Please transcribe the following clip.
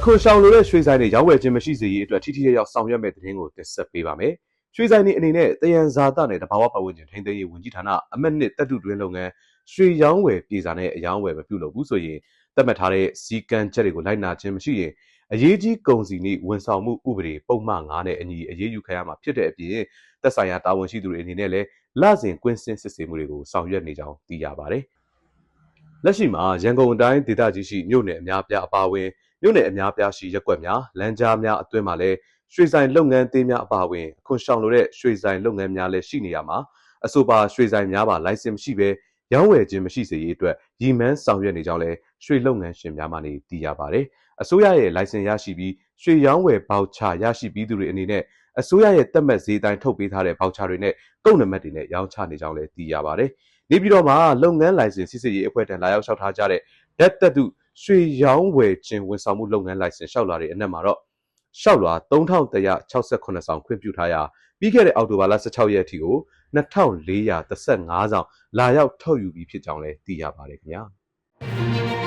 အခုရှောင်လိုတဲ့ရွှေဆိုင်တွေရောင်းဝယ်ခြင်းမရှိစေရေးအတွက်ထိထိရောက်ဆောင်ရွက်မဲ့တဲ့တင်ကိုတင်ဆက်ပေးပါမယ်။ရွှေဆိုင်တွေအနေနဲ့တယံဇာတနဲ့တဘာဝပတ်ဝန်းကျင်ထိန်းသိမ်းရေးဝန်ကြီးဌာနအမတ်နှစ်တပ်တုတွင်းလုပ်ငန်းရွှေရောင်းဝယ်ပြည်စာနဲ့အယောင်းဝယ်မပြုလုပ်ဘူးဆိုရင်သတ်မှတ်ထားတဲ့စီကံချက်တွေကိုလိုက်နာခြင်းမရှိရင်အရေးကြီးကုန်စည်နှင့်ဝန်ဆောင်မှုဥပဒေပုံမှန်9နဲ့အညီအရေးယူခံရမှာဖြစ်တဲ့အပြင်သက်ဆိုင်ရာတာဝန်ရှိသူတွေအနေနဲ့လည်းလစဉ်ကွင်းစင်စစ်ဆေးမှုတွေကိုဆောင်ရွက်နေကြောင်းသိရပါတယ်။လက်ရှိမှာရန်ကုန်တိုင်းဒေသကြီးရှိမြို့နယ်အများပြားအပါအဝင် မြို့နယ်အများပြားရှိရက်ကွက်များလမ်းကြားများအတွင်းမှာလည်းရွှေဆိုင်လုပ်ငန်းသေးများအပါအဝင်အခွန်ဆောင်လိုတဲ့ရွှေဆိုင်လုပ်ငန်းများလည်းရှိနေရမှာအဆိုပါရွှေဆိုင်များပါလိုင်စင်မရှိဘဲရောင်းဝယ်ခြင်းမရှိစေရေးအတွက်ရည်မှန်းဆောင်ရွက်နေကြောင်းလည်းရွှေလုပ်ငန်းရှင်များမှနေသိရပါတယ်။အစိုးရရဲ့လိုင်စင်ရရှိပြီးရွှေရောင်းဝယ်ဘောက်ချရရှိပြီးသူတွေအနေနဲ့အစိုးရရဲ့တက်မှတ်ဈေးတိုင်းထုတ်ပေးထားတဲ့ဘောက်ချတွေနဲ့ကုန်နံပါတ်တွေနဲ့ရောင်းချနေကြောင်းလည်းသိရပါတယ်။နေပြည်တော်မှာလုပ်ငန်းလိုင်စင်စစ်စစ်ရေးအဖွဲ့ထံလာရောက်လျှောက်ထားကြတဲ့ဓာတ်သက်တု ရွှေရောင်းဝယ်ခြင်းဝန်ဆောင်မှုလုပ်ငန်းလိုင်စင်လျှောက်လာတဲ့အနက်မှာတော့လျှောက်လွှာ3168ဆောင်ခွင့်ပြုထားရာပြီးခဲ့တဲ့အောက်တိုဘာလ16ရက်အထိကို2435ဆောင်လာရောက်ထုတ်ယူပြီးဖြစ်ကြောင်းလည်းသိရပါတယ်ခင်ဗျာ